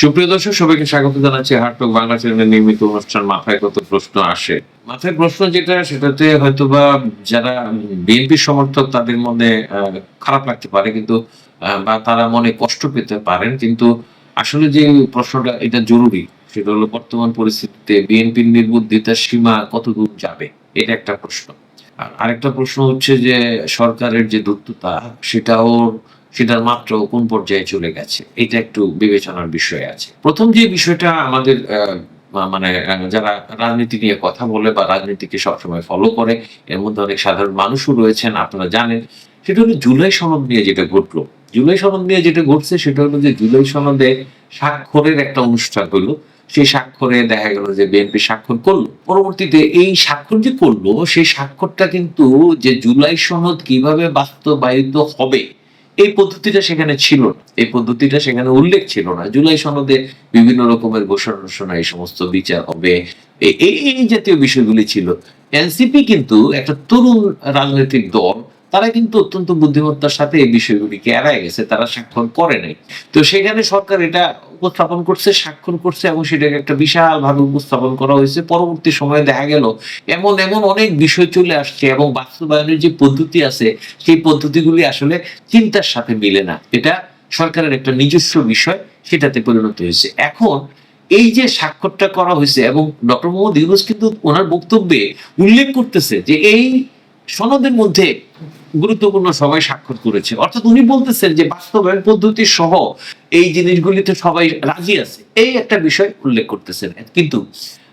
সুপ্রিয় দর্শক, সবাইকে স্বাগত জানাচ্ছি হার্টক বাংলা চ্যানেলের নিয়মিত অনুষ্ঠান মাথায় কত প্রশ্ন আসে। মাথায় প্রশ্ন যেটা, সেটাতে হয়তোবা যারা বিএনপি সমর্থক তাদের মনে খারাপ লাগতে পারে কিন্তু বা তারা মনে কষ্ট পেতে পারেন। কিন্তু আসলে যে প্রশ্নটা, এটা জরুরি, সেটা হলো বর্তমান পরিস্থিতিতে বিএনপির নির্বুদ্ধিতার সীমা কতদূর যাবে? এটা একটা প্রশ্ন। আর আরেকটা প্রশ্ন হচ্ছে যে সরকারের যে দূরত্বতা সেটাও সেটার মাত্র কোন পর্যায়ে চলে গেছে, এটা একটু বিবেচনার বিষয় আছে। প্রথম যে বিষয়টা আমাদের মানে যারা রাজনীতি নিয়ে কথা বলে বা রাজনীতিকে সবসময় ফলো করে, এর মধ্যে অনেক সাধারণ মানুষও রয়েছেন, আপনারা জানেন, সেটা হলো জুলাই সনদ নিয়ে যেটা ঘটলো। জুলাই সনদ নিয়ে যেটা ঘটছে, সেটা হলো যে জুলাই সনদে স্বাক্ষরের একটা অনুষ্ঠান হলো। সেই স্বাক্ষরে দেখা গেল যে বিএনপি স্বাক্ষর করল। পরবর্তীতে এই স্বাক্ষর যে করল, সেই স্বাক্ষরটা কিন্তু যে জুলাই সনদ কীভাবে বাস্তবায়িত হবে এই পদ্ধতিটা সেখানে ছিল না। এই পদ্ধতিটা সেখানে উল্লেখ ছিল না। জুলাই সনদে বিভিন্ন রকমের ঘোষণা ঘোষণা এই সমস্ত বিচার হবে। এই এই জাতীয় বিষয়গুলি ছিল। এনসিপি কিন্তু একটা তরুণ রাজনৈতিক দল তারা কিন্তু অত্যন্ত বুদ্ধিমত্তার সাথে এই বিষয়গুলিকে এড়ায় গেছে, তারা স্বাক্ষর করে নাই। তো সেখানে সরকার এটা উপস্থাপন করছে, স্বাক্ষর করছে এবং সেটাকে একটা বিশাল ভাবে উপস্থাপন করা হয়েছে। পরবর্তী সময়ে দেখা গেল, এমন এমন অনেক বিষয় চলে আসছে এবং বাস্তবায়নের যে পদ্ধতি আছে, সেই পদ্ধতিগুলি আসলে চিন্তার সাথে মিলে না। এটা সরকারের একটা নিজস্ব বিষয়, সেটাতে পরিণত হয়েছে। এখন এই যে স্বাক্ষরটা করা হয়েছে এবং ডক্টর মোহাম্মদ ইউনুস কিন্তু ওনার বক্তব্যে উল্লেখ করতেছে যে এই সনদের মধ্যে গুরুত্বপূর্ণ সবাই স্বাক্ষর করেছে। অর্থাৎ উনি বলতেছেন যে বাস্তবায়ন পদ্ধতি সহ এই জিনিসগুলিতে সবাই রাজি আছে। এই একটা বিষয় উল্লেখ করতেছেন। কিন্তু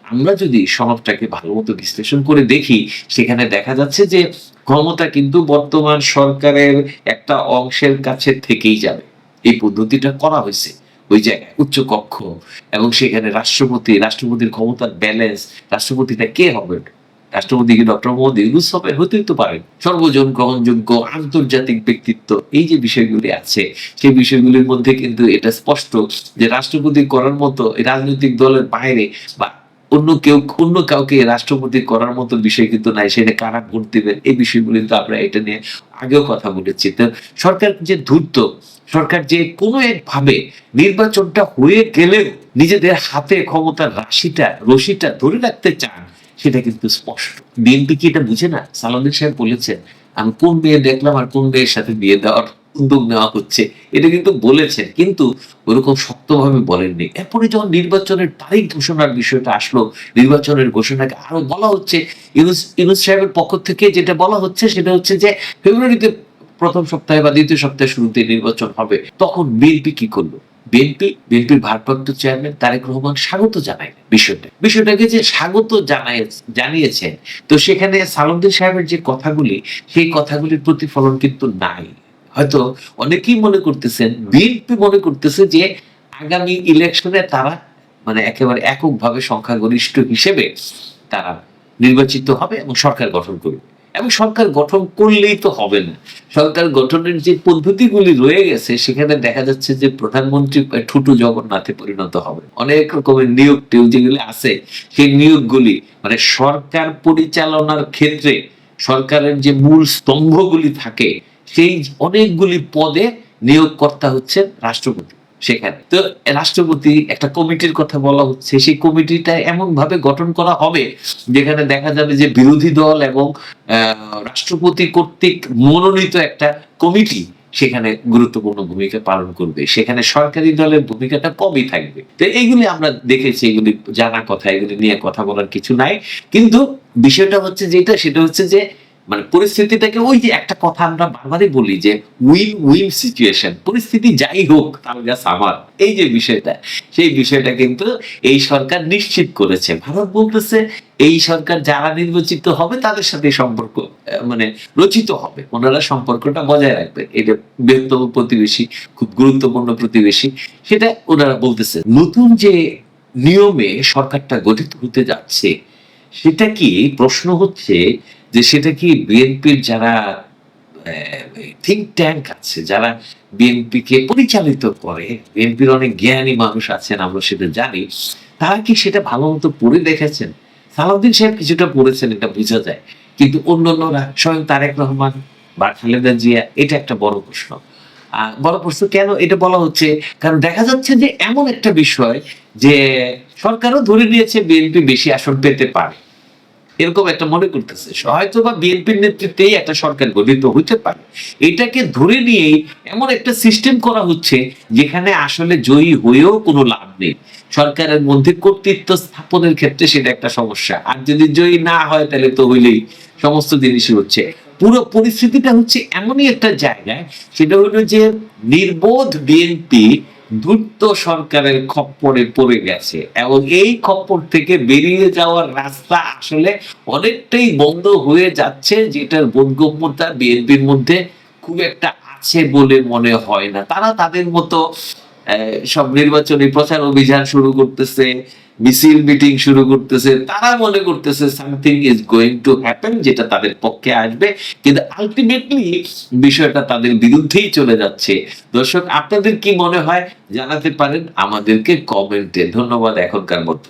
আমরা যদি সনদটাকে ভালো মতো বিশ্লেষণ করে দেখি, সেখানে দেখা যাচ্ছে যে ক্ষমতা কিন্তু বর্তমান সরকারের একটা অংশের কাছে থেকেই যাবে। এই পদ্ধতিটা করা হয়েছে ওই জায়গায়, উচ্চ কক্ষ। এবং সেখানে রাষ্ট্রপতি, রাষ্ট্রপতির ক্ষমতার ব্যালেন্স রাষ্ট্রপতিটা কে হবে রাষ্ট্রপতি কি ডক্টর মোহাম্মদ ইউনুস হতেই তো পারেন সর্বজন গ্রহণযোগ্য আন্তর্জাতিক ব্যক্তিত্ব, এই যে বিষয়গুলি আছে, সেই বিষয়গুলির মধ্যে কিন্তু এটা স্পষ্ট যে রাষ্ট্রপতি করার মতো রাজনৈতিক দলের বাইরে বা অন্য কেউ, অন্য কাউকে রাষ্ট্রপতি করার মতো বিষয় কিন্তু নাই সেটা কারা ভোট দিবেন, এই বিষয়গুলি তো আমরা এটা নিয়ে আগেও কথা বলেছি। তো সরকার যে ধূর্ত, সরকার যে কোনো একভাবে নির্বাচনটা হয়ে গেলেও নিজেদের হাতে ক্ষমতার রাশিটা, রশিটা ধরে রাখতে চান সেটা কিন্তু স্পষ্ট। বিএনপি কি এটা বুঝে না? সালাউদ্দিন সাহেব বলেছেন, আমি কোন মেয়ে দেখলাম আর কোন মেয়ের সাথে বিয়ে দেওয়ার উদ্যোগ নেওয়া হচ্ছে? এটা কিন্তু বলেছেন, কিন্তু ওরকম শক্তভাবে বলেননি। এরপরে যখন নির্বাচনের তারিখ ঘোষণার বিষয়টা আসলো, নির্বাচনের ঘোষণাকে আরও বলা হচ্ছে, ইউনুস ইউনুস সাহেবের পক্ষ থেকে যেটা বলা হচ্ছে সেটা হচ্ছে যে, ফেব্রুয়ারিতে প্রথম সপ্তাহে বা দ্বিতীয় সপ্তাহে শুরুতে নির্বাচন হবে, তখন বিএনপি কি করল? বিএনপি বিএনপির ভারপ্রাপ্ত চেয়ারম্যান তারেক রহমান স্বাগত জানায় বিষয়টা বিষয়টাকে যে স্বাগত জানায় জানিয়েছেন। তো সেখানে সালাউদ্দিন সাহেবের যে কথাগুলি, সেই কথাগুলির প্রতিফলন কিন্তু নাই। হয়তো অনেকেই মনে করতেছেন, বিএনপি মনে করতেছে যে আগামী ইলেকশনে তারা মানে একেবারে এককভাবে সংখ্যাগরিষ্ঠ হিসেবে তারা নির্বাচিত হবে এবং সরকার গঠন করবে। এবং সরকার গঠন করলেই তো হবে না। সরকার গঠনের যে পদ্ধতিগুলি রয়ে গেছে, সেখানে দেখা যাচ্ছে যে প্রধানমন্ত্রী ঠুটু জগন্নাথে পরিণত হবে। অনেক রকমের নিয়োগ টিয়োগ যেগুলি আছে। সেই নিয়োগগুলি মানে সরকার পরিচালনার ক্ষেত্রে সরকারের যে মূল স্তম্ভগুলি থাকে, সেই অনেকগুলি পদে নিয়োগকর্তা হচ্ছেন রাষ্ট্রপতি। সেখানে। তো রাষ্ট্রপতি একটা কমিটির কথা বলা হচ্ছে। সেই কমিটিটা এমন ভাবে গঠন করা হবে যেখানে দেখা যাবে যে বিরোধী দল এবং রাষ্ট্রপতি কর্তৃক মনোনীত একটা কমিটি সেখানে গুরুত্বপূর্ণ ভূমিকা পালন করবে। সেখানে সরকারি দলের ভূমিকাটা কমই থাকবে। তো এইগুলি আমরা দেখেছি, এগুলি জানা কথা, এগুলি নিয়ে কথা বলার কিছু নাই। কিন্তু বিষয়টা হচ্ছে যেটা, সেটা হচ্ছে যে মানে পরিস্থিতিটাকে ওই যে একটা কথা আমরা বারবারই বলি যে উইন উইন সিচুয়েশন পরিস্থিতি যাই হোক, তার গাছ আমার এই যে বিষয়টা, সেই বিষয়টা কিন্তু এই সরকার নিশ্চিত করেছে। ভারত বলতেছে, এই সরকার যারা নির্বাচিত হবে, তাদের সাথে সম্পর্ক মানে রচিত হবে। ওনারা সম্পর্কটা বজায় রাখবে। এটা বৃহত্তম প্রতিবেশী, খুব গুরুত্বপূর্ণ প্রতিবেশী। সেটা ওনারা বলতেছে, নতুন যে নিয়মে সরকারটা গঠিত হতে যাচ্ছে সেটা কি প্রশ্ন হচ্ছে যে সেটা কি বিএনপির যারা থিঙ্ক ট্যাঙ্ক আছে, যারা বিএনপি কে পরিচালিত করে, বিএনপির অনেক জ্ঞানী মানুষ আছেন, আমরা সেটা জানি, তারা কি সেটা ভালো মতো পড়ে দেখেছেন? সালাউদ্দিন সাহেব কিছুটা পড়েছেন, এটা বোঝা যায়। কিন্তু অন্যান্যরা, স্বয়ং তারেক রহমান বা খালেদা জিয়া, এটা একটা বড় প্রশ্ন। বড় প্রশ্ন, কেন এটা বলা হচ্ছে? কারণ দেখা যাচ্ছে যে এমন একটা বিষয় যে সরকারও ধরে নিয়েছে বিএনপি বেশি আসন পেতে পারে। এরকম একটা মনে করতেছে। হয়তো বা বিএনপির নেতৃত্বেই একটা সরকার গঠিত হতে পারে। এটাকে ধরে নিয়েই এমন একটা সিস্টেম করা হচ্ছে যেখানে আসলে জয়ী হয়েও কোনো লাভ নেই। সরকারের মধ্যে কর্তৃত্ব স্থাপনের ক্ষেত্রে সেটা একটা সমস্যা। আর যদি জয়ী না হয় তাহলে তো হইলেই সমস্ত জিনিসই হচ্ছে। পুরো পরিস্থিতিটা হচ্ছে এমনই একটা জায়গায়, সেটা হলো যে নির্বোধ বিএনপি দ্রুত সরকারের খপ্পরে পড়ে গেছে। এবং এই খপ্পর থেকে বেরিয়ে যাওয়ার রাস্তা আসলে অনেকটাই বন্ধ হয়ে যাচ্ছে, যেটার বোধগম্যতা বিএনপির মধ্যে খুব একটা আছে বলে মনে হয় না। তারা তাদের মতো সব নির্বাচনী প্রচার অভিযান শুরু করতেছে মিছিল মিটিং শুরু করতেছে, তারা মনে করতেছে something is going to happen যেটা তাদের পক্ষে আসবে। কিন্তু আলটিমেটলি বিষয়টা তাদের বিরুদ্ধেই চলে যাচ্ছে। দর্শক, আপনাদের কি মনে হয়? জানাতে পারেন, আমাদেরকে কমেন্টে। ধন্যবাদ এখনকার মতো।